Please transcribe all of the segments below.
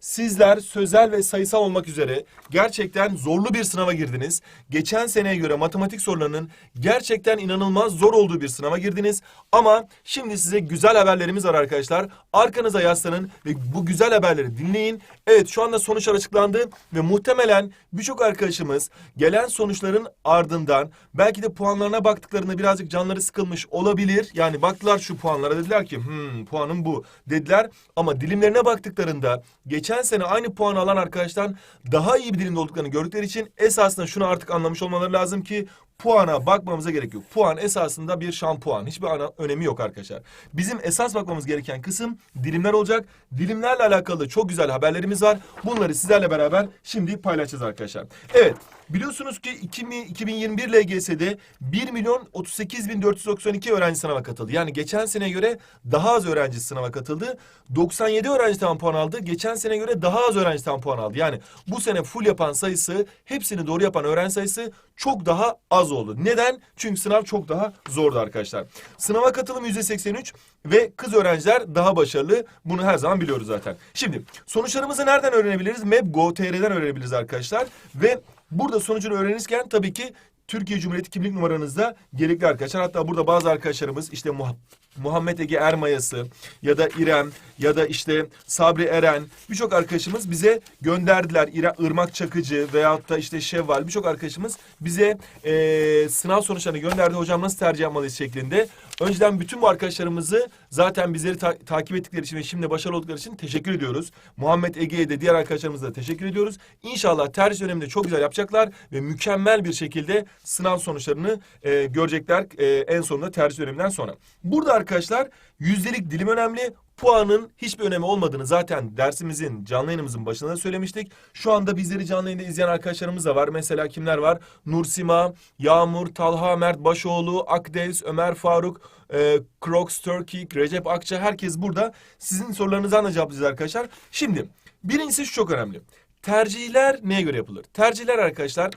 Sizler sözel ve sayısal olmak üzere gerçekten zorlu bir sınava girdiniz. Geçen seneye göre matematik sorularının gerçekten inanılmaz zor olduğu bir sınava girdiniz. Ama şimdi size güzel haberlerimiz var arkadaşlar. Arkanıza yaslanın ve bu güzel haberleri dinleyin. Evet şu anda sonuçlar açıklandı ve muhtemelen birçok arkadaşımız gelen sonuçların ardından belki de puanlarına baktıklarında birazcık canları sıkılmış olabilir. Yani baktılar şu puanlara dediler ki hmm, puanım bu dediler. Ama dilimlerine baktıklarında geçen sene aynı puanı alan arkadaştan daha iyi bir dilimde olduklarını gördükleri için esasında şunu artık anlamış olmaları lazım ki puana bakmamıza gerek yok. Puan esasında bir şampuan. Hiçbir ana, önemi yok arkadaşlar. Bizim esas bakmamız gereken kısım dilimler olacak. Dilimlerle alakalı çok güzel haberlerimiz var. Bunları sizlerle beraber şimdi paylaşacağız arkadaşlar. Evet biliyorsunuz ki 2000 2021 LGS'de 1 milyon 38 bin 492 öğrenci sınava katıldı. Yani geçen sene göre daha az öğrenci sınava katıldı. 97 öğrenci tam puan aldı. Geçen sene göre daha az öğrenci tam puan aldı. Yani bu sene full yapan sayısı, hepsini doğru yapan öğrenci sayısı çok daha az oldu. Neden? Çünkü sınav çok daha zordu arkadaşlar. Sınava katılım %83 ve kız öğrenciler daha başarılı. Bunu her zaman biliyoruz zaten. Şimdi sonuçlarımızı nereden öğrenebiliriz? Map.go.tr'den öğrenebiliriz arkadaşlar. Ve burada sonucunu öğrenirken tabii ki Türkiye Cumhuriyeti kimlik numaranızda gerekli arkadaşlar. Hatta burada bazı arkadaşlarımız işte Muh- Muhammed Ege Ermayası ya da İrem ya da işte Sabri Eren birçok arkadaşımız bize gönderdiler. İra, Irmak Çakıcı veyahut da işte Şevval birçok arkadaşımız bize eee, sınav sonuçlarını gönderdi. Hocam nasıl tercih yapmalıyız şeklinde. Önceden bütün bu arkadaşlarımızı zaten bizleri ta- takip ettikleri için ve şimdi başarılı oldukları için teşekkür ediyoruz. Muhammed Ege'ye de diğer arkadaşlarımıza da teşekkür ediyoruz. İnşallah tercih döneminde çok güzel yapacaklar ve mükemmel bir şekilde sınav sonuçlarını e, görecekler e, en sonunda tercih döneminden sonra. Burada arkadaşlar yüzdelik dilim önemli. Puanın hiçbir önemi olmadığını zaten dersimizin, canlı yayınımızın başında da söylemiştik. Şu anda bizleri canlı yayında izleyen arkadaşlarımız da var. Mesela kimler var? Nursima, Yağmur, Talha, Mert Başoğlu, Akdeniz, Ömer Faruk, e, Crocs Turkey, Recep Akça herkes burada. Sizin sorularınızdan da cevaplayacağız arkadaşlar. Şimdi birincisi şu çok önemli. Tercihler neye göre yapılır? Tercihler arkadaşlar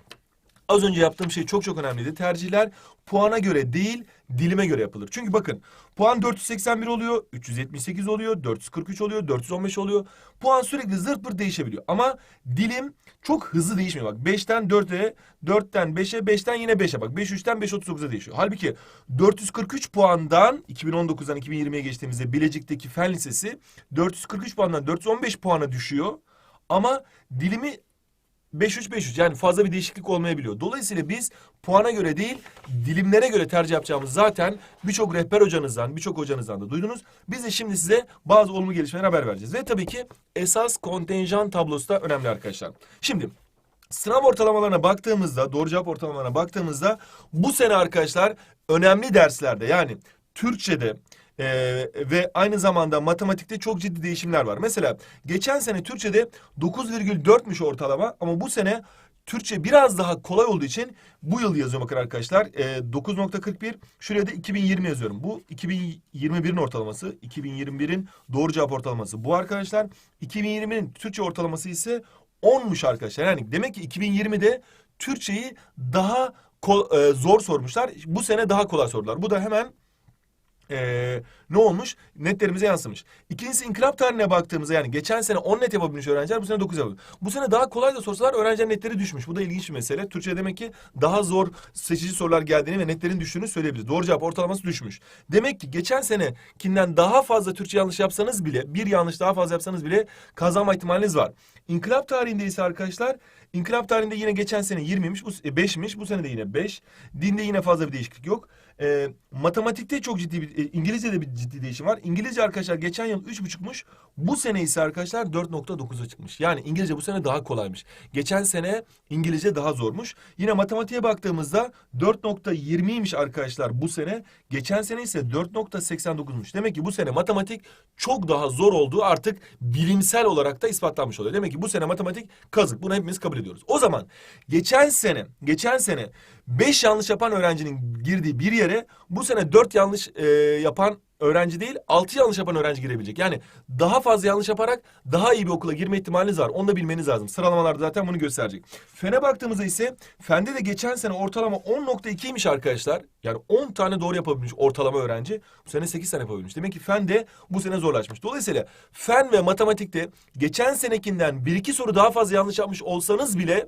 Az önce yaptığım şey çok çok önemliydi. Tercihler puana göre değil, dilime göre yapılır. Çünkü bakın puan 481 oluyor, 378 oluyor, 443 oluyor, 415 oluyor. Puan sürekli zırt pırt değişebiliyor. Ama dilim çok hızlı değişmiyor. Bak 5'ten 4'e, 4'ten 5'e, 5'ten yine 5'e. Bak 5 3'ten 5 39'a değişiyor. Halbuki 443 puandan 2019'dan 2020'ye geçtiğimizde Bilecik'teki Fen Lisesi 443 puandan 415 puana düşüyor. Ama dilimi 5-3-5-3 yani fazla bir değişiklik olmayabiliyor. Dolayısıyla biz puana göre değil dilimlere göre tercih yapacağımız zaten birçok rehber hocanızdan birçok hocanızdan da duydunuz. Biz de şimdi size bazı olumlu gelişmeler haber vereceğiz. Ve tabii ki esas kontenjan tablosu da önemli arkadaşlar. Şimdi Sınav ortalamalarına baktığımızda, doğru cevap ortalamalarına baktığımızda bu sene arkadaşlar önemli derslerde yani Türkçe'de e, ve aynı zamanda matematikte çok ciddi değişimler var. Mesela geçen sene Türkçe'de 9,4'müş ortalama ama bu sene Türkçe biraz daha kolay olduğu için bu yıl yazıyorum bakın arkadaşlar. E, 9.41 şuraya da 2020 yazıyorum. Bu 2021'in ortalaması. 2021'in doğru cevap ortalaması. Bu arkadaşlar 2020'nin Türkçe ortalaması ise 10'muş arkadaşlar. Yani demek ki 2020'de Türkçeyi daha e, zor sormuşlar. Bu sene daha kolay sordular. Bu da hemen ee, ne olmuş? Netlerimize yansımış. İkincisi inkılap tarihine baktığımızda yani geçen sene 10 net yapabilmiş öğrenciler bu sene 9 yapıyor. Bu sene daha kolay da sorsalar öğrencilerin netleri düşmüş. Bu da ilginç bir mesele. Türkçe demek ki daha zor seçici sorular geldiğini ve netlerin düştüğünü söyleyebiliriz. Doğru cevap ortalaması düşmüş. Demek ki geçen senekinden daha fazla Türkçe yanlış yapsanız bile bir yanlış daha fazla yapsanız bile kazanma ihtimaliniz var. İnkılap tarihinde ise arkadaşlar İnkılap tarihinde yine geçen sene 20'miş, bu 5'miş, bu sene de yine 5. Dinde yine fazla bir değişiklik yok. Ee, matematikte çok ciddi bir, e, İngilizce'de bir ciddi değişim var. İngilizce arkadaşlar geçen yıl 3,5'muş. Bu sene ise arkadaşlar 4.9'a çıkmış. Yani İngilizce bu sene daha kolaymış. Geçen sene İngilizce daha zormuş. Yine matematiğe baktığımızda 4.20'ymiş arkadaşlar bu sene. Geçen sene ise 4.89'muş. Demek ki bu sene matematik çok daha zor olduğu artık bilimsel olarak da ispatlanmış oluyor. Demek ki bu sene matematik kazık. Bunu hepimiz kabul ediyoruz. O zaman geçen sene, geçen sene 5 yanlış yapan öğrencinin girdiği bir yere bu sene 4 yanlış e, yapan öğrenci değil 6 yanlış yapan öğrenci girebilecek. Yani daha fazla yanlış yaparak daha iyi bir okula girme ihtimaliniz var. Onu da bilmeniz lazım. Sıralamalarda zaten bunu gösterecek. Fene baktığımızda ise Fende de geçen sene ortalama 10.2'ymiş arkadaşlar. Yani 10 tane doğru yapabilmiş ortalama öğrenci. Bu sene 8 tane yapabilmiş. Demek ki fen de bu sene zorlaşmış. Dolayısıyla fen ve matematikte geçen senekinden 1-2 soru daha fazla yanlış yapmış olsanız bile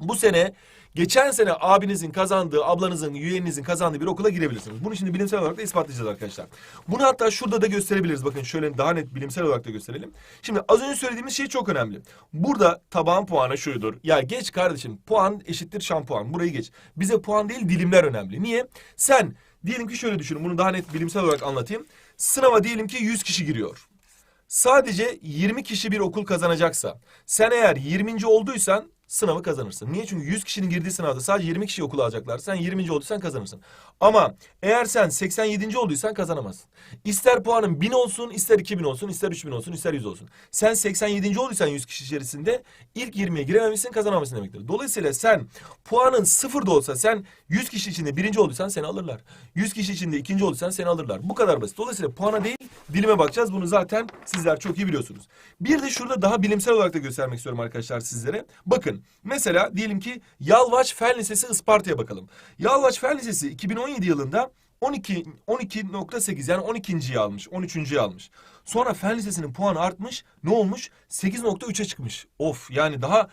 bu sene geçen sene abinizin kazandığı, ablanızın, yeğeninizin kazandığı bir okula girebilirsiniz. Bunu şimdi bilimsel olarak da ispatlayacağız arkadaşlar. Bunu hatta şurada da gösterebiliriz. Bakın şöyle daha net bilimsel olarak da gösterelim. Şimdi az önce söylediğimiz şey çok önemli. Burada taban puanı şuydur. Ya geç kardeşim puan eşittir şampuan. Burayı geç. Bize puan değil dilimler önemli. Niye? Sen diyelim ki şöyle düşünün. Bunu daha net bilimsel olarak anlatayım. Sınava diyelim ki 100 kişi giriyor sadece 20 kişi bir okul kazanacaksa sen eğer 20. olduysan sınavı kazanırsın. Niye? Çünkü 100 kişinin girdiği sınavda sadece 20 kişi okul alacaklar. Sen 20. olduysan kazanırsın. Ama eğer sen 87. olduysan kazanamazsın. İster puanın 1000 olsun, ister 2000 olsun, ister 3000 olsun, ister 100 olsun. Sen 87. olduysan 100 kişi içerisinde ilk 20'ye girememişsin, kazanamamışsın demektir. Dolayısıyla sen puanın sıfır da olsa sen 100 kişi içinde birinci olduysan seni alırlar. 100 kişi içinde ikinci olduysan seni alırlar. Bu kadar basit. Dolayısıyla puana değil dilime bakacağız. Bunu zaten sizler çok iyi biliyorsunuz. Bir de şurada daha bilimsel olarak da göstermek istiyorum arkadaşlar sizlere. Bakın mesela diyelim ki Yalvaç Fen Lisesi Isparta'ya bakalım. Yalvaç Fen Lisesi 2017 yılında 12 12.8 yani 12.yi almış, 13.yi almış. Sonra Fen Lisesi'nin puanı artmış. Ne olmuş? 8.3'e çıkmış. Of yani daha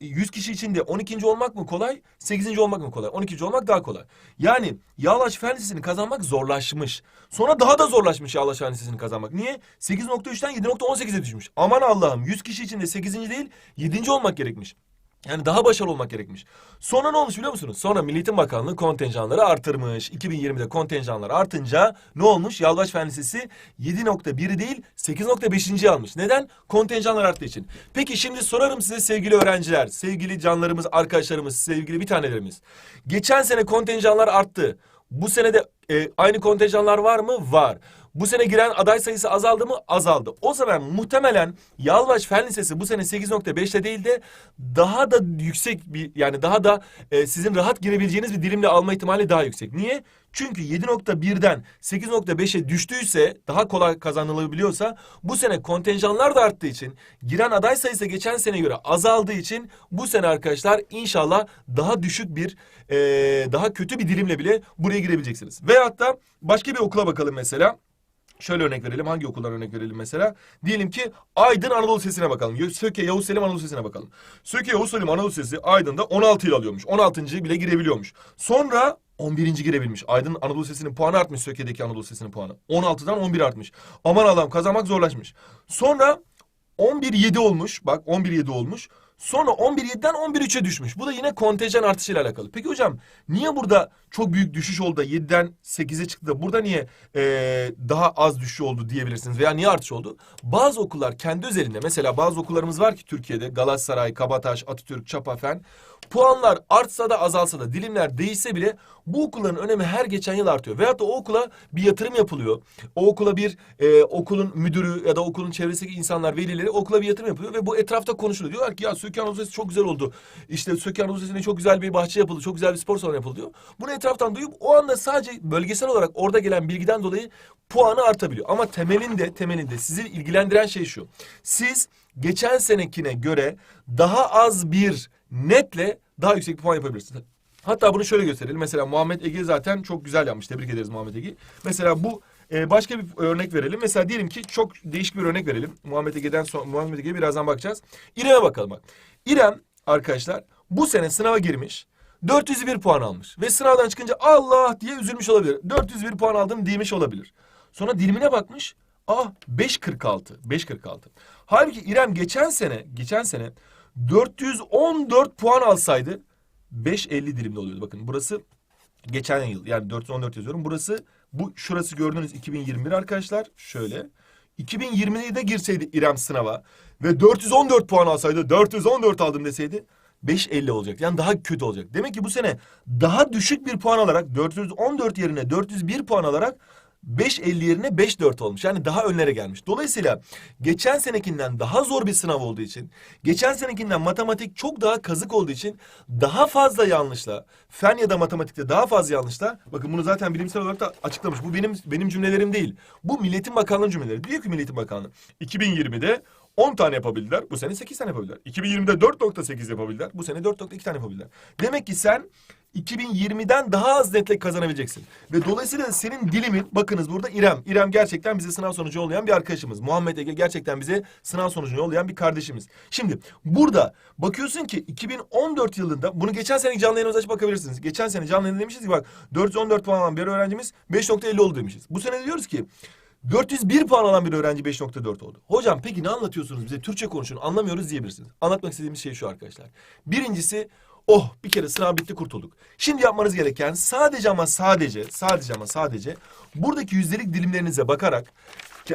100 kişi içinde 12. olmak mı kolay, 8. olmak mı kolay? 12. olmak daha kolay. Yani Yağlaç Fen Lisesi'ni kazanmak zorlaşmış. Sonra daha da zorlaşmış Yağlaç Fen Lisesi'ni kazanmak. Niye? 8.3'ten 7.18'e düşmüş. Aman Allah'ım 100 kişi içinde 8. değil 7. olmak gerekmiş. Yani daha başarılı olmak gerekmiş. Sonra ne olmuş biliyor musunuz? Sonra Milli Bakanlığı kontenjanları artırmış. 2020'de kontenjanlar artınca ne olmuş? Yalvaç Fen Lisesi 7.1'i değil 8.5'inci almış. Neden? Kontenjanlar arttığı için. Peki şimdi sorarım size sevgili öğrenciler, sevgili canlarımız, arkadaşlarımız, sevgili bir tanelerimiz. Geçen sene kontenjanlar arttı. Bu sene de e, aynı kontenjanlar var mı? Var. Bu sene giren aday sayısı azaldı mı? Azaldı. O zaman muhtemelen Yalvaç Fen Lisesi bu sene 8.5'te değil de daha da yüksek bir yani daha da e, sizin rahat girebileceğiniz bir dilimle alma ihtimali daha yüksek. Niye? Çünkü 7.1'den 8.5'e düştüyse daha kolay kazanılabiliyorsa bu sene kontenjanlar da arttığı için giren aday sayısı geçen sene göre azaldığı için bu sene arkadaşlar inşallah daha düşük bir e, daha kötü bir dilimle bile buraya girebileceksiniz. Veyahut da başka bir okula bakalım mesela. Şöyle örnek verelim. Hangi okuldan örnek verelim mesela? Diyelim ki Aydın Anadolu Lisesi'ne bakalım. Söke Yavuz Selim Anadolu Lisesi'ne bakalım. Söke Yavuz Selim Anadolu Lisesi Aydın'da 16 yıl alıyormuş. 16. bile girebiliyormuş. Sonra 11. girebilmiş. Aydın Anadolu Lisesi'nin puanı artmış Söke'deki Anadolu Lisesi'nin puanı. 16'dan 11 artmış. Aman Allah'ım kazanmak zorlaşmış. Sonra 11-7 olmuş. Bak 11-7 olmuş. Sonra 11-7'den 11-3'e düşmüş. Bu da yine kontenjan artışıyla alakalı. Peki hocam niye burada çok büyük düşüş oldu da 7'den 8'e çıktı da burada niye eee, daha az düşüş oldu diyebilirsiniz veya niye artış oldu? Bazı okullar kendi özelinde mesela bazı okullarımız var ki Türkiye'de Galatasaray, Kabataş, Atatürk, Çapafen puanlar artsa da azalsa da dilimler değişse bile bu okulların önemi her geçen yıl artıyor. Veyahut da o okula bir yatırım yapılıyor. O okula bir e, okulun müdürü ya da okulun çevresindeki insanlar, velileri okula bir yatırım yapıyor ve bu etrafta konuşuluyor. Diyorlar ki ya Söke Anadolu çok güzel oldu. İşte Söke Anadolu çok güzel bir bahçe yapıldı, çok güzel bir spor salonu yapıldı diyor. Bunu etraftan duyup o anda sadece bölgesel olarak orada gelen bilgiden dolayı puanı artabiliyor. Ama temelinde temelinde sizi ilgilendiren şey şu. Siz geçen senekine göre daha az bir netle daha yüksek bir puan yapabilirsiniz. Hatta bunu şöyle gösterelim. Mesela Muhammed Ege zaten çok güzel yapmış. Tebrik ederiz Muhammed Ege. Mesela bu e, başka bir örnek verelim. Mesela diyelim ki çok değişik bir örnek verelim. Muhammed Ege'den sonra Muhammed Ege'ye birazdan bakacağız. İrem'e bakalım bak. İrem arkadaşlar bu sene sınava girmiş. 401 puan almış ve sınavdan çıkınca Allah diye üzülmüş olabilir. 401 puan aldım demiş olabilir. Sonra dilimine bakmış. Ah 5.46. 5.46. Halbuki İrem geçen sene, geçen sene 414 puan alsaydı 5.50 dilimde oluyordu. Bakın burası geçen yıl yani 414 yazıyorum. Burası bu şurası gördüğünüz 2021 arkadaşlar. Şöyle. 2020'de girseydi İrem sınava ve 414 puan alsaydı 414 aldım deseydi 5.50 olacak. Yani daha kötü olacak. Demek ki bu sene daha düşük bir puan alarak 414 yerine 401 puan alarak 5.50 yerine 5.4 olmuş. Yani daha önlere gelmiş. Dolayısıyla geçen senekinden daha zor bir sınav olduğu için, geçen senekinden matematik çok daha kazık olduğu için daha fazla yanlışla, fen ya da matematikte daha fazla yanlışla, bakın bunu zaten bilimsel olarak da açıklamış. Bu benim benim cümlelerim değil. Bu Milletin Bakanlığı cümleleri. Diyor ki Milletin Bakanlığı 2020'de 10 tane yapabildiler. Bu sene 8 tane yapabildiler. 2020'de 4.8 yapabildiler. Bu sene 4.2 tane yapabildiler. Demek ki sen 2020'den daha az netle kazanabileceksin. Ve dolayısıyla senin dilimin, bakınız burada İrem. İrem gerçekten bize sınav sonucu yollayan bir arkadaşımız. Muhammed Ege gerçekten bize sınav sonucunu yollayan bir kardeşimiz. Şimdi burada bakıyorsun ki 2014 yılında, bunu geçen sene canlı yayınımıza açıp bakabilirsiniz. Geçen sene canlı yayında demişiz ki bak 414 puan alan bir öğrencimiz 5.50 oldu demişiz. Bu sene diyoruz ki 401 puan alan bir öğrenci 5.4 oldu. Hocam peki ne anlatıyorsunuz bize? Türkçe konuşun anlamıyoruz diyebilirsiniz. Anlatmak istediğimiz şey şu arkadaşlar. Birincisi oh bir kere sınav bitti kurtulduk. Şimdi yapmanız gereken sadece ama sadece sadece ama sadece buradaki yüzdelik dilimlerinize bakarak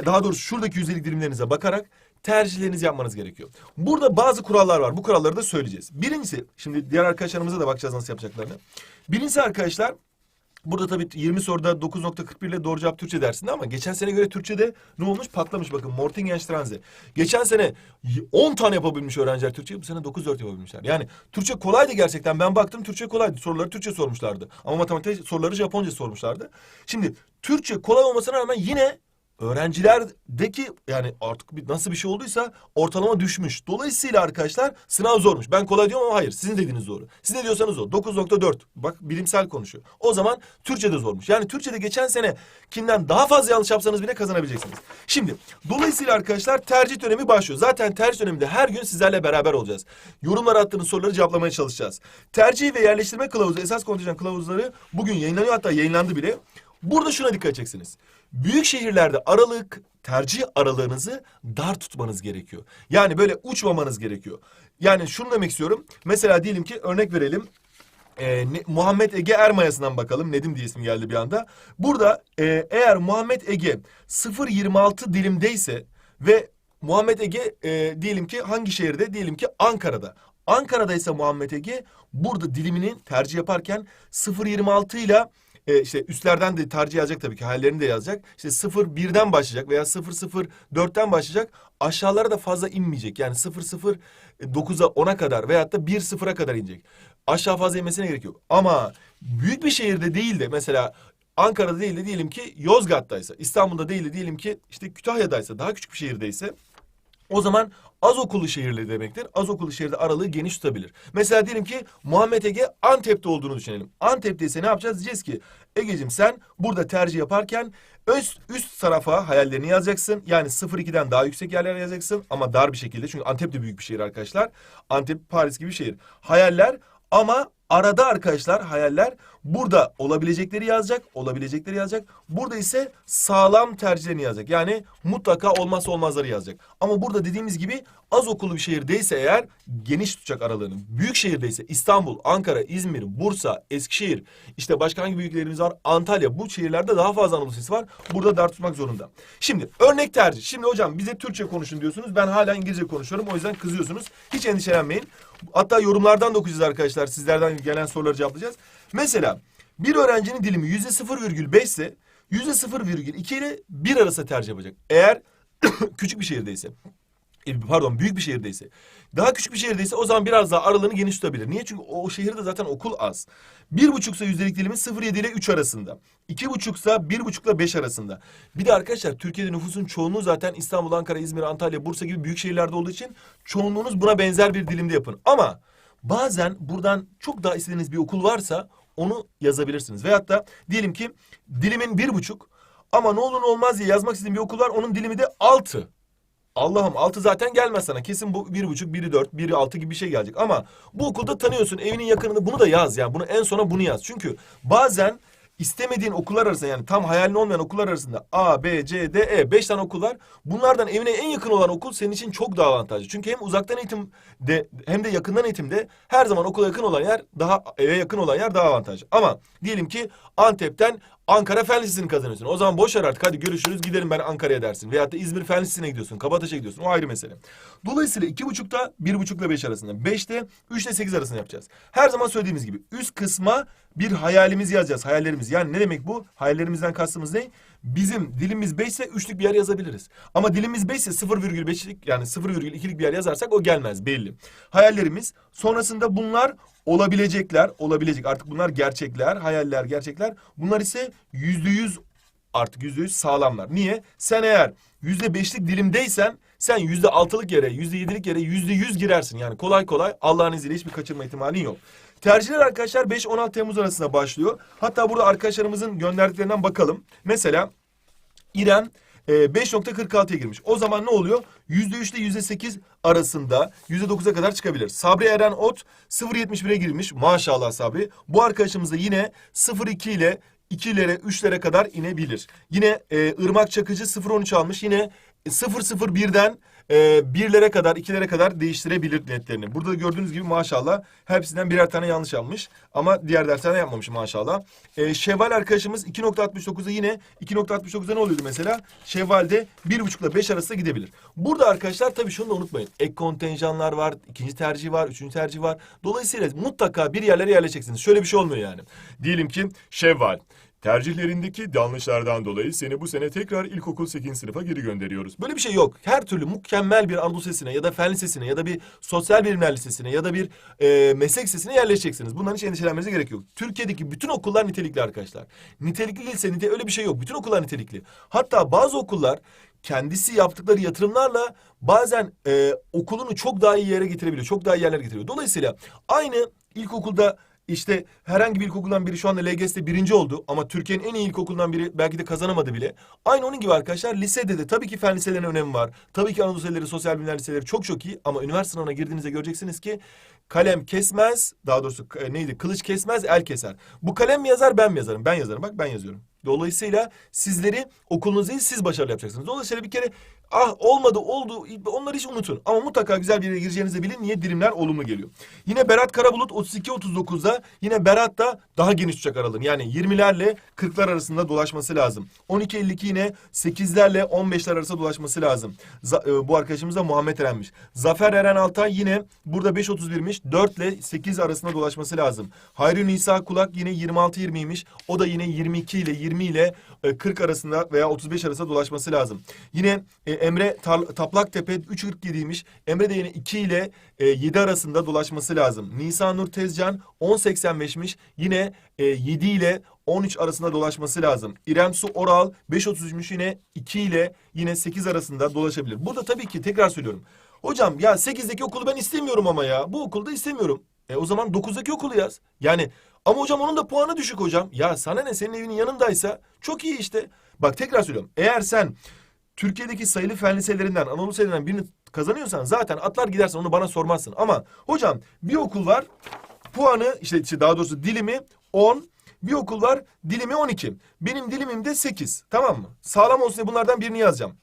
daha doğrusu şuradaki yüzdelik dilimlerinize bakarak tercihlerinizi yapmanız gerekiyor. Burada bazı kurallar var. Bu kuralları da söyleyeceğiz. Birincisi şimdi diğer arkadaşlarımıza da bakacağız nasıl yapacaklarını. Birincisi arkadaşlar Burada tabii 20 soruda 9.41 ile doğru cevap Türkçe dersinde ama geçen sene göre Türkçe'de ne olmuş? Patlamış bakın. Mortingenstraße. Geçen sene 10 tane yapabilmiş öğrenciler Türkçe. Bu sene 9-4 yapabilmişler. Yani Türkçe kolaydı gerçekten. Ben baktım Türkçe kolaydı. Soruları Türkçe sormuşlardı. Ama matematik soruları Japonca sormuşlardı. Şimdi Türkçe kolay olmasına rağmen yine öğrencilerdeki yani artık bir, nasıl bir şey olduysa ortalama düşmüş. Dolayısıyla arkadaşlar sınav zormuş. Ben kolay diyorum ama hayır. Sizin dediğiniz doğru. Siz ne diyorsanız o. 9.4. Bak bilimsel konuşuyor. O zaman Türkçe'de zormuş. Yani Türkçe'de geçen senekinden daha fazla yanlış yapsanız bile kazanabileceksiniz. Şimdi dolayısıyla arkadaşlar tercih dönemi başlıyor. Zaten tercih döneminde her gün sizlerle beraber olacağız. Yorumlara attığınız soruları cevaplamaya çalışacağız. Tercih ve yerleştirme kılavuzu, esas kontenjan kılavuzları bugün yayınlanıyor. Hatta yayınlandı bile. Burada şuna dikkat edeceksiniz. Büyük şehirlerde aralık, tercih aralığınızı dar tutmanız gerekiyor. Yani böyle uçmamanız gerekiyor. Yani şunu demek istiyorum. Mesela diyelim ki örnek verelim. Ee, ne- Muhammed Ege Ermayası'ndan bakalım. Nedim diye isim geldi bir anda. Burada e, eğer Muhammed Ege 0.26 dilimdeyse ve Muhammed Ege e, diyelim ki hangi şehirde? Diyelim ki Ankara'da. Ankara'da ise Muhammed Ege burada dilimini tercih yaparken 0.26 ile e, işte üstlerden de tercih yazacak tabii ki hayallerini de yazacak. İşte 0.1'den başlayacak veya 0.04'ten başlayacak. Aşağılara da fazla inmeyecek. Yani 0.09'a 10'a kadar veyahut da 1.0'a kadar inecek. Aşağı fazla inmesine gerek yok. Ama büyük bir şehirde değil de mesela Ankara'da değil de diyelim ki Yozgat'taysa, İstanbul'da değil de diyelim ki işte Kütahya'daysa, daha küçük bir şehirdeyse o zaman az okullu şehirli demektir. Az okullu şehirde aralığı geniş tutabilir. Mesela diyelim ki Muhammed Ege Antep'te olduğunu düşünelim. Antep'te ise ne yapacağız? Diyeceğiz ki Ege'cim sen burada tercih yaparken üst, üst tarafa hayallerini yazacaksın. Yani 0-2'den daha yüksek yerler yazacaksın ama dar bir şekilde. Çünkü Antep de büyük bir şehir arkadaşlar. Antep Paris gibi bir şehir. Hayaller ama arada arkadaşlar hayaller burada olabilecekleri yazacak, olabilecekleri yazacak. Burada ise sağlam tercihlerini yazacak. Yani mutlaka olmazsa olmazları yazacak. Ama burada dediğimiz gibi az okullu bir şehirdeyse eğer geniş tutacak aralığını. Büyük şehirdeyse İstanbul, Ankara, İzmir, Bursa, Eskişehir, işte başka hangi büyüklerimiz var? Antalya. Bu şehirlerde daha fazla Anadolu Lisesi var. Burada dar tutmak zorunda. Şimdi örnek tercih. Şimdi hocam bize Türkçe konuşun diyorsunuz. Ben hala İngilizce konuşuyorum. O yüzden kızıyorsunuz. Hiç endişelenmeyin. Hatta yorumlardan da okuyacağız arkadaşlar. Sizlerden gelen soruları cevaplayacağız. Mesela bir öğrencinin dilimi yüzde 0,5 ise yüzde 0,2 ile 1 arası tercih yapacak. Eğer küçük bir şehirdeyse. E, Pardon büyük bir şehirdeyse. Daha küçük bir şehirdeyse o zaman biraz daha aralığını geniş tutabilir. Niye? Çünkü o şehirde zaten okul az. Bir buçuksa yüzdelik dilimi 0,7 ile 3 arasında. İki buçuksa bir buçukla 5 arasında. Bir de arkadaşlar Türkiye'de nüfusun çoğunluğu zaten İstanbul, Ankara, İzmir, Antalya, Bursa gibi büyük şehirlerde olduğu için çoğunluğunuz buna benzer bir dilimde yapın. Ama bazen buradan çok daha istediğiniz bir okul varsa onu yazabilirsiniz. Veyahut da diyelim ki dilimin bir buçuk ama ne olur ne olmaz diye yazmak istediğim bir okul var. Onun dilimi de altı. Allah'ım altı zaten gelmez sana. Kesin bu bir buçuk, biri dört, biri altı gibi bir şey gelecek. Ama bu okulda tanıyorsun evinin yakınında bunu da yaz yani. Bunu en sona bunu yaz. Çünkü bazen istemediğin okullar arasında yani tam hayalin olmayan okullar arasında A, B, C, D, E beş tane okul var. Bunlardan evine en yakın olan okul senin için çok daha avantajlı. Çünkü hem uzaktan eğitim de hem de yakından eğitimde her zaman okula yakın olan yer daha eve yakın olan yer daha avantajlı. Ama diyelim ki Antep'ten Ankara Fen Lisesi'ni kazanıyorsun. O zaman boş ver artık hadi görüşürüz gidelim ben Ankara'ya dersin. Veyahut da İzmir Fen Lisesi'ne gidiyorsun. Kabataş'a gidiyorsun. O ayrı mesele. Dolayısıyla iki buçukta bir buçukla beş arasında. Beşte üçle sekiz arasında yapacağız. Her zaman söylediğimiz gibi üst kısma bir hayalimizi yazacağız. Hayallerimiz. Yani ne demek bu? Hayallerimizden kastımız ne? Bizim dilimiz 5 ise 3'lük bir yer yazabiliriz. Ama dilimiz 5 ise 0,5'lik yani 0,2'lik bir yer yazarsak o gelmez belli. Hayallerimiz sonrasında bunlar olabilecekler, olabilecek. Artık bunlar gerçekler, hayaller, gerçekler. Bunlar ise yüzde yüz artık yüzde yüz sağlamlar. Niye? Sen eğer yüzde beşlik dilimdeysen sen yüzde altılık yere, yüzde yedilik yere yüzde yüz girersin. Yani kolay kolay Allah'ın izniyle hiçbir kaçırma ihtimalin yok. Tercihler arkadaşlar 5-16 Temmuz arasında başlıyor. Hatta burada arkadaşlarımızın gönderdiklerinden bakalım. Mesela İrem e, 5.46'ya girmiş. O zaman ne oluyor? %3 ile %8 arasında %9'a kadar çıkabilir. Sabri Eren Ot 0.71'e girmiş. Maşallah Sabri. Bu arkadaşımız da yine 0.2 ile 2'lere 3'lere kadar inebilir. Yine e, Irmak Çakıcı 0.13 almış. Yine 0.01'den e, birlere kadar, ikilere kadar değiştirebilir netlerini. Burada da gördüğünüz gibi maşallah hepsinden birer tane yanlış almış. Ama diğer derslerden yapmamış maşallah. E, Şevval arkadaşımız 2.69'da yine 2.69'da ne oluyordu mesela? Şevval'de 1.5 ile 5 arasında gidebilir. Burada arkadaşlar tabii şunu da unutmayın. Ek kontenjanlar var, ikinci tercih var, üçüncü tercih var. Dolayısıyla mutlaka bir yerlere yerleşeceksiniz. Şöyle bir şey olmuyor yani. Diyelim ki Şevval. Tercihlerindeki yanlışlardan dolayı seni bu sene tekrar ilkokul 8. sınıfa geri gönderiyoruz. Böyle bir şey yok. Her türlü mükemmel bir Anadolu Lisesi'ne ya da Fen Lisesi'ne ya da bir Sosyal Bilimler Lisesi'ne ya da bir e, meslek lisesine yerleşeceksiniz. Bundan hiç endişelenmenize gerek yok. Türkiye'deki bütün okullar nitelikli arkadaşlar. Nitelikli lise, nite öyle bir şey yok. Bütün okullar nitelikli. Hatta bazı okullar kendisi yaptıkları yatırımlarla bazen e, okulunu çok daha iyi yere getirebiliyor. Çok daha iyi yerlere getiriyor. Dolayısıyla aynı ilkokulda işte herhangi bir ilkokuldan biri şu anda LGS'de birinci oldu ama Türkiye'nin en iyi ilkokulundan biri belki de kazanamadı bile. Aynı onun gibi arkadaşlar lisede de tabii ki fen liselerinin önemi var. Tabii ki Anadolu liseleri, sosyal bilimler liseleri çok çok iyi ama üniversite sınavına girdiğinizde göreceksiniz ki kalem kesmez, daha doğrusu neydi? Kılıç kesmez, el keser. Bu kalem mi yazar, ben mi yazarım? Ben yazarım. Bak ben yazıyorum. Dolayısıyla sizleri okulunuz değil siz başarılı yapacaksınız. Dolayısıyla bir kere ah olmadı oldu onları hiç unutun. Ama mutlaka güzel bir yere gireceğinizi bilin. Niye dilimler olumlu geliyor. Yine Berat Karabulut 32-39'da yine Berat da daha geniş tutacak aralığını. Yani 20'lerle 40'lar arasında dolaşması lazım. 12-52 yine 8'lerle 15'ler arasında dolaşması lazım. Za- e, bu arkadaşımız da Muhammed Eren'miş. Zafer Eren Altay yine burada 5-31'miş. 4 ile 8 arasında dolaşması lazım. Hayri Nisa Kulak yine 26-20'ymiş. O da yine 22 ile 20 ile e, 40 arasında veya 35 arasında dolaşması lazım. Yine e, Emre Tar- Taplaktepe 3.47'ymiş. Emre de yine 2 ile e, 7 arasında dolaşması lazım. Nisa Nur Tezcan 10.85'miş. Yine e, 7 ile 13 arasında dolaşması lazım. İrem Su Oral 5.33'müş yine 2 ile yine 8 arasında dolaşabilir. Burada tabii ki tekrar söylüyorum. Hocam ya 8'deki okulu ben istemiyorum ama ya. Bu okulda istemiyorum. E o zaman 9'daki okulu yaz. Yani ama hocam onun da puanı düşük hocam. Ya sana ne senin evinin yanındaysa çok iyi işte. Bak tekrar söylüyorum. Eğer sen Türkiye'deki sayılı fen liselerinden, Anadolu liselerinden birini kazanıyorsan zaten atlar gidersen onu bana sormazsın. Ama hocam bir okul var puanı işte, daha doğrusu dilimi 10 bir okul var dilimi 12. Benim dilimim de 8 tamam mı? Sağlam olsun diye bunlardan birini yazacağım.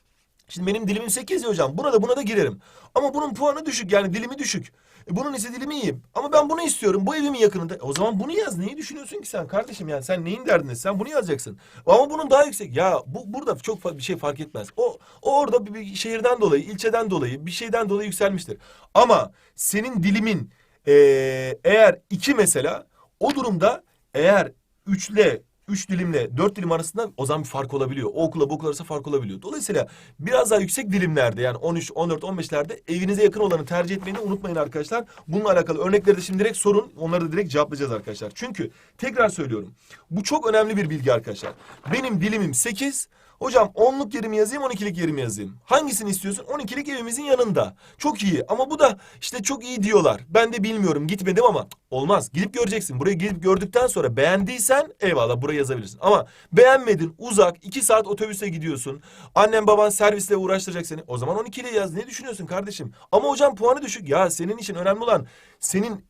Şimdi benim dilimim 8 ya hocam. Buna da buna da girerim. Ama bunun puanı düşük yani dilimi düşük. E bunun ise dilimi iyi. Ama ben bunu istiyorum. Bu evimin yakınında. E o zaman bunu yaz. Neyi düşünüyorsun ki sen kardeşim yani? Sen neyin derdindesin? Sen bunu yazacaksın. Ama bunun daha yüksek. Ya bu burada çok bir şey fark etmez. O, o orada bir, bir şehirden dolayı, ilçeden dolayı, bir şeyden dolayı yükselmiştir. Ama senin dilimin eee, eğer iki mesela o durumda eğer üçle üç dilimle dört dilim arasında o zaman bir fark olabiliyor. O okula bu okul arasında fark olabiliyor. Dolayısıyla biraz daha yüksek dilimlerde yani 13, 14, 15'lerde evinize yakın olanı tercih etmeyi de unutmayın arkadaşlar. Bununla alakalı örnekleri de şimdi direkt sorun. Onları da direkt cevaplayacağız arkadaşlar. Çünkü tekrar söylüyorum. Bu çok önemli bir bilgi arkadaşlar. Benim dilimim 8. Hocam 10'luk yerimi yazayım 12'lik yerimi yazayım. Hangisini istiyorsun? 12'lik evimizin yanında. Çok iyi ama bu da işte çok iyi diyorlar. Ben de bilmiyorum gitmedim ama olmaz. Gidip göreceksin. Burayı gidip gördükten sonra beğendiysen eyvallah buraya yazabilirsin. Ama beğenmedin uzak 2 saat otobüse gidiyorsun. Annen baban servisle uğraştıracak seni. O zaman 12 ile yaz. Ne düşünüyorsun kardeşim? Ama hocam puanı düşük. Ya senin için önemli olan senin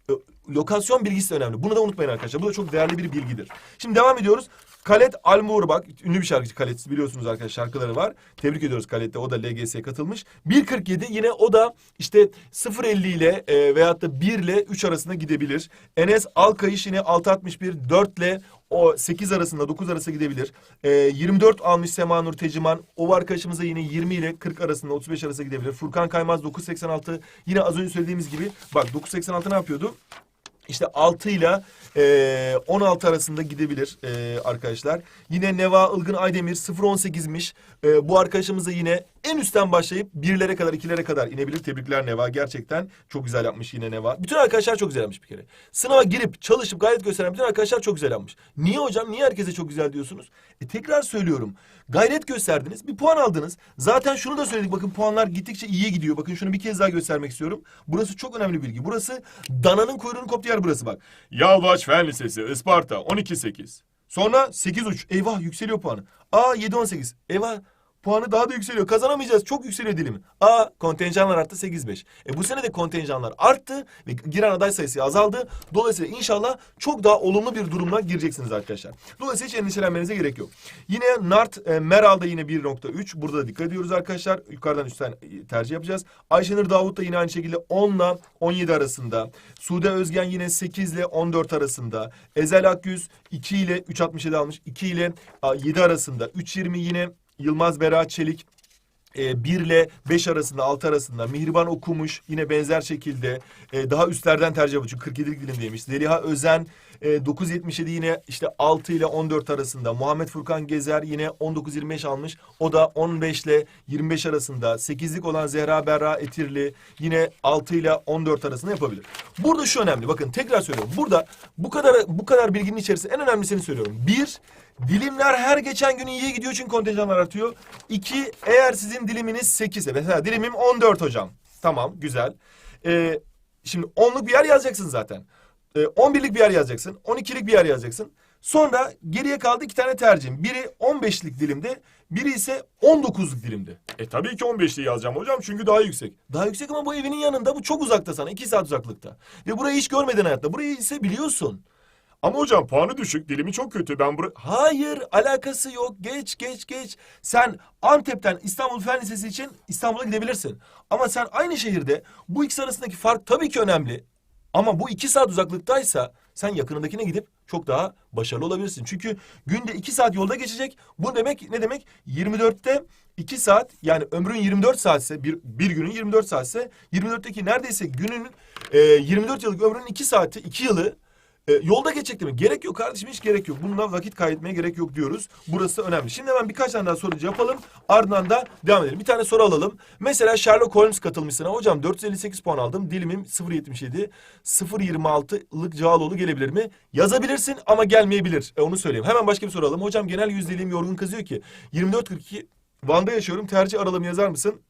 lokasyon bilgisi önemli. Bunu da unutmayın arkadaşlar. Bu da çok değerli bir bilgidir. Şimdi devam ediyoruz. Kalet Almur bak ünlü bir şarkıcı Kalet biliyorsunuz arkadaşlar şarkıları var. Tebrik ediyoruz Kalet'te o da LGS'ye katılmış. 1.47 yine o da işte 0.50 ile e, veyahut da 1 ile 3 arasında gidebilir. Enes Alkayış yine 6.61 4 ile o 8 arasında 9 arası gidebilir. E, 24 almış Semanur Teciman. O arkadaşımız da yine 20 ile 40 arasında 35 arası gidebilir. Furkan Kaymaz 9.86 yine az önce söylediğimiz gibi bak 9.86 ne yapıyordu? İşte 6 ile e, 16 arasında gidebilir e, arkadaşlar. Yine Neva Ilgın Aydemir 0.18'miş. E, bu arkadaşımız da yine en üstten başlayıp birlere kadar, ikilere kadar inebilir. Tebrikler Neva. Gerçekten çok güzel yapmış yine Neva. Bütün arkadaşlar çok güzel yapmış bir kere. Sınava girip çalışıp gayret gösteren bütün arkadaşlar çok güzel yapmış. Niye hocam? Niye herkese çok güzel diyorsunuz? E, tekrar söylüyorum. Gayret gösterdiniz. Bir puan aldınız. Zaten şunu da söyledik. Bakın puanlar gittikçe iyiye gidiyor. Bakın şunu bir kez daha göstermek istiyorum. Burası çok önemli bilgi. Burası dananın kuyruğunu koptu yer burası bak. Yalvaç Fen Lisesi, Isparta 12-8. Sonra 8-3. Eyvah yükseliyor puanı. Aa 7-18. Eyvah puanı daha da yükseliyor. Kazanamayacağız. Çok yükseliyor dilimi. Aa kontenjanlar arttı 8-5. E bu sene de kontenjanlar arttı ve giren aday sayısı azaldı. Dolayısıyla inşallah çok daha olumlu bir durumla gireceksiniz arkadaşlar. Dolayısıyla hiç endişelenmenize gerek yok. Yine Nart e, Meral'da yine 1.3. Burada da dikkat ediyoruz arkadaşlar. Yukarıdan üstten e, tercih yapacağız. Ayşenur Davut da yine aynı şekilde 10 ile 17 arasında. Sude Özgen yine 8 ile 14 arasında. Ezel Akgüz 2 ile 3.67 almış. 2 ile a, 7 arasında. 3.20 yine Yılmaz Berat Çelik e, 1 ile 5 arasında 6 arasında Mihriban okumuş yine benzer şekilde e, daha üstlerden tercih yapıyor çünkü 47'lik dilimdeymiş. Zeliha Özen e, 9.77 yine işte 6 ile 14 arasında. Muhammed Furkan Gezer yine 19.25 almış. O da 15 ile 25 arasında. 8'lik olan Zehra Berra Etirli yine 6 ile 14 arasında yapabilir. Burada şu önemli. Bakın tekrar söylüyorum. Burada bu kadar bu kadar bilginin içerisinde en önemlisini söylüyorum. Bir, Dilimler her geçen gün iyiye gidiyor çünkü kontenjanlar artıyor. İki, eğer sizin diliminiz 8 ise mesela dilimim 14 hocam. Tamam, güzel. Ee, şimdi 10'luk bir yer yazacaksın zaten. Ee, 11'lik bir yer yazacaksın. 12'lik bir yer yazacaksın. Sonra geriye kaldı iki tane tercihim. Biri 15'lik dilimde, biri ise 19'luk dilimde. E tabii ki 15'liği yazacağım hocam çünkü daha yüksek. Daha yüksek ama bu evinin yanında, bu çok uzakta sana. 2 saat uzaklıkta. Ve burayı hiç görmedin hayatta. Burayı ise biliyorsun. Ama hocam puanı düşük, dilimi çok kötü. Ben bura... Hayır, alakası yok. Geç, geç, geç. Sen Antep'ten İstanbul Fen Lisesi için İstanbul'a gidebilirsin. Ama sen aynı şehirde bu ikisi arasındaki fark tabii ki önemli. Ama bu iki saat uzaklıktaysa sen yakınındakine gidip çok daha başarılı olabilirsin. Çünkü günde iki saat yolda geçecek. Bu demek ne demek? 24'te 2 saat yani ömrün 24 saatse bir, bir günün 24 saatse 24'teki neredeyse günün e, 24 yıllık ömrünün 2 saati 2 yılı e, yolda geçecek demek. Gerek yok kardeşim hiç gerek yok. Bununla vakit kaybetmeye gerek yok diyoruz. Burası önemli. Şimdi hemen birkaç tane daha soru yapalım. Ardından da devam edelim. Bir tane soru alalım. Mesela Sherlock Holmes katılmış sınava. Hocam 458 puan aldım. Dilimim 0.77. 0.26'lık Cağaloğlu gelebilir mi? Yazabilirsin ama gelmeyebilir. E, onu söyleyeyim. Hemen başka bir soru alalım. Hocam genel yüzdeliğim yorgun kızıyor ki. 24.42 Van'da yaşıyorum. Tercih aralığımı yazar mısın?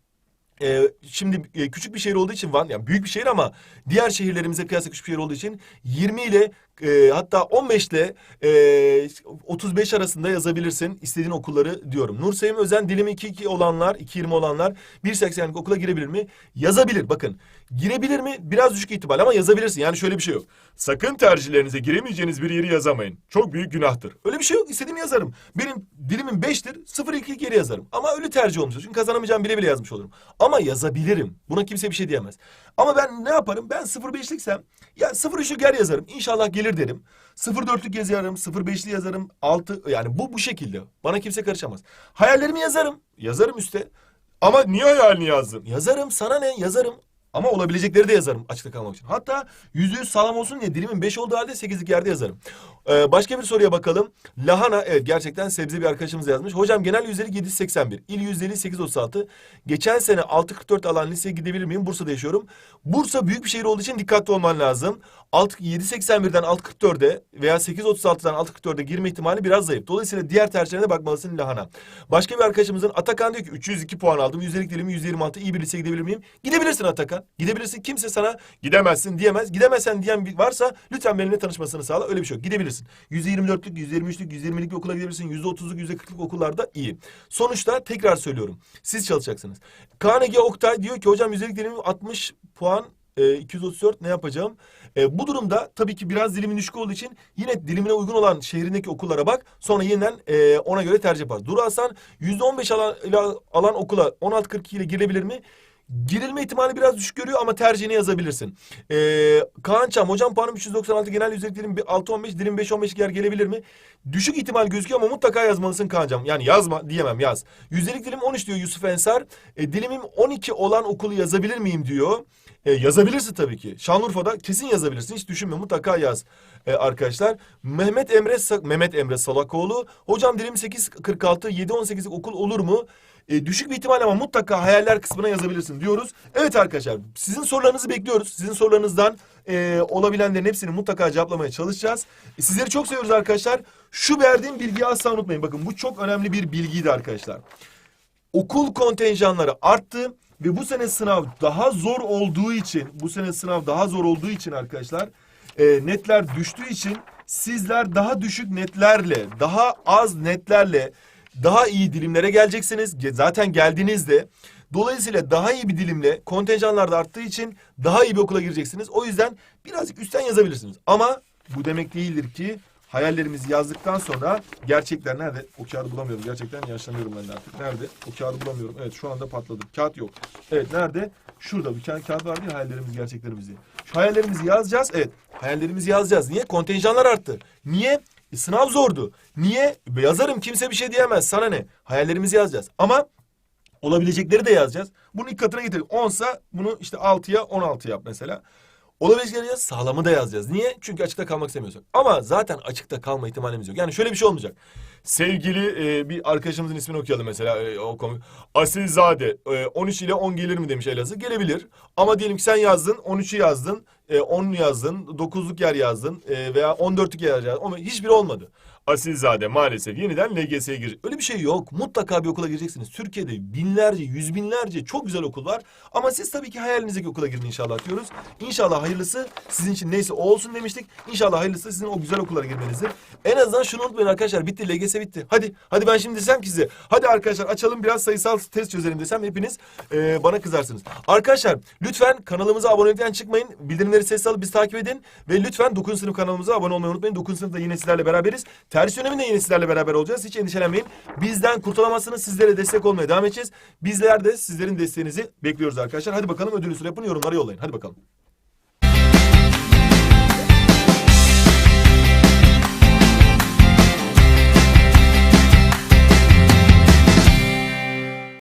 Ee, şimdi e, küçük bir şehir olduğu için Van yani büyük bir şehir ama diğer şehirlerimize kıyasla küçük bir şehir olduğu için 20 ile e, hatta 15 ile e, 35 arasında yazabilirsin istediğin okulları diyorum. Nursevim Özen dilimi 2-2 olanlar 2-20 olanlar 1.80'lik okula girebilir mi? Yazabilir bakın. Girebilir mi? Biraz düşük ihtimal ama yazabilirsin. Yani şöyle bir şey yok. Sakın tercihlerinize giremeyeceğiniz bir yeri yazamayın. Çok büyük günahtır. Öyle bir şey yok. İstediğimi yazarım. Benim dilimin 5'tir. 0-2 geri yazarım. Ama öyle tercih olmuş. Çünkü kazanamayacağım bile bile yazmış olurum. Ama yazabilirim. Buna kimse bir şey diyemez. Ama ben ne yaparım? Ben 0.5'liksem ya 0.3'lük yer yazarım. İnşallah gelir derim. 0.4'lük yazarım. 0.5'li yazarım. 6 yani bu bu şekilde. Bana kimse karışamaz. Hayallerimi yazarım. Yazarım üste. Ama niye hayalini yazdın? Yazarım. Sana ne? Yazarım. Ama olabilecekleri de yazarım açıkta kalmak için. Hatta yüzde yüz sağlam olsun diye dilimin beş olduğu halde sekizlik yerde yazarım. Ee, başka bir soruya bakalım. Lahana evet gerçekten sebze bir arkadaşımız yazmış. Hocam genel yüzdelik 781. İl yüzdeliği 836. Geçen sene 644 alan liseye gidebilir miyim? Bursa'da yaşıyorum. Bursa büyük bir şehir olduğu için dikkatli olman lazım. 6, 781'den 644'e veya 836'dan 644'e girme ihtimali biraz zayıf. Dolayısıyla diğer tercihlerine bakmalısın Lahana. Başka bir arkadaşımızın Atakan diyor ki 302 puan aldım. Yüzdelik dilimi 126. iyi bir liseye gidebilir miyim? Gidebilirsin Atakan. Gidebilirsin. Kimse sana gidemezsin diyemez. Gidemezsen diyen varsa lütfen benimle tanışmasını sağla. Öyle bir şey yok. Gidebilirsin. %24'lük, %23'lük, %20'lik bir okula gidebilirsin. %30'luk, %40'lık okullarda iyi. Sonuçta tekrar söylüyorum. Siz çalışacaksınız. Carnegie Oktay diyor ki hocam yüzdelik dilimim 60 puan e, 234 ne yapacağım? E, bu durumda tabii ki biraz dilimin düşük olduğu için yine dilimine uygun olan şehrindeki okullara bak. Sonra yeniden e, ona göre tercih yapar. Duru Hasan %15 alan, alan okula 16.42 ile girebilir mi? Girilme ihtimali biraz düşük görüyor ama tercihini yazabilirsin. Ee, Kaan Çam, hocam puanım 396 genel yüzdelik dilim 6-15 dilim 5-15 yer gelebilir mi? Düşük ihtimal gözüküyor ama mutlaka yazmalısın Kaan Çam. Yani yazma diyemem yaz. Yüzdelik dilim 13 diyor Yusuf Ensar. E, dilimim 12 olan okulu yazabilir miyim diyor. E, yazabilirsin tabii ki. Şanlıurfa'da kesin yazabilirsin. Hiç düşünme mutlaka yaz e, arkadaşlar. Mehmet Emre Mehmet Emre Salakoğlu. Hocam dilim 846 718'lik okul olur mu? E, düşük bir ihtimal ama mutlaka hayaller kısmına yazabilirsin diyoruz. Evet arkadaşlar sizin sorularınızı bekliyoruz. Sizin sorularınızdan e, olabilenlerin hepsini mutlaka cevaplamaya çalışacağız. E, sizleri çok seviyoruz arkadaşlar. Şu verdiğim bilgiyi asla unutmayın. Bakın bu çok önemli bir bilgiydi arkadaşlar okul kontenjanları arttı ve bu sene sınav daha zor olduğu için, bu sene sınav daha zor olduğu için arkadaşlar, e, netler düştüğü için sizler daha düşük netlerle, daha az netlerle daha iyi dilimlere geleceksiniz. Ge- Zaten geldiğinizde dolayısıyla daha iyi bir dilimle kontenjanlar da arttığı için daha iyi bir okula gireceksiniz. O yüzden birazcık üstten yazabilirsiniz. Ama bu demek değildir ki hayallerimizi yazdıktan sonra gerçekler nerede? O kağıdı bulamıyorum. Gerçekten yaşlanıyorum ben artık. Nerede? O kağıdı bulamıyorum. Evet şu anda patladım. Kağıt yok. Evet nerede? Şurada bir tane kağıt var mi? Hayallerimiz, gerçeklerimiz diye. Şu hayallerimizi yazacağız. Evet. Hayallerimizi yazacağız. Niye? Kontenjanlar arttı. Niye? E, sınav zordu. Niye? E, Yazarım kimse bir şey diyemez. Sana ne? Hayallerimizi yazacağız. Ama olabilecekleri de yazacağız. Bunu ilk katına getirelim. 10 sa bunu işte 6'ya 16 yap mesela. Olabilecekleri yaz, sağlamı da yazacağız. Niye? Çünkü açıkta kalmak istemiyorsak. Ama zaten açıkta kalma ihtimalimiz yok. Yani şöyle bir şey olmayacak. Sevgili e, bir arkadaşımızın ismini okuyalım mesela. E, o konu. Asilzade e, 13 ile 10 gelir mi demiş Elazığ. Gelebilir. Ama diyelim ki sen yazdın 13'ü yazdın. E, 10 yazdın. 9'luk yer yazdın. E, veya 14'lük yer yazdın. Ama hiçbiri olmadı. Asilzade maalesef yeniden LGS'ye girecek. Öyle bir şey yok. Mutlaka bir okula gireceksiniz. Türkiye'de binlerce, yüz binlerce çok güzel okul var. Ama siz tabii ki hayalinizdeki okula girin inşallah diyoruz. İnşallah hayırlısı sizin için neyse o olsun demiştik. İnşallah hayırlısı sizin o güzel okullara girmenizdir. En azından şunu unutmayın arkadaşlar. Bitti LGS bitti. Hadi hadi ben şimdi desem ki size. Hadi arkadaşlar açalım biraz sayısal test çözelim desem hepiniz e, bana kızarsınız. Arkadaşlar lütfen kanalımıza abone olmaktan çıkmayın. Bildirimleri sesli alıp biz takip edin. Ve lütfen 9. sınıf kanalımıza abone olmayı unutmayın. 9. sınıfta yine sizlerle beraberiz. Ters döneminde yine sizlerle beraber olacağız. Hiç endişelenmeyin. Bizden kurtulamazsınız. Sizlere destek olmaya devam edeceğiz. Bizler de sizlerin desteğinizi bekliyoruz arkadaşlar. Hadi bakalım ödülü süre yapın yorumlara yollayın. Hadi bakalım.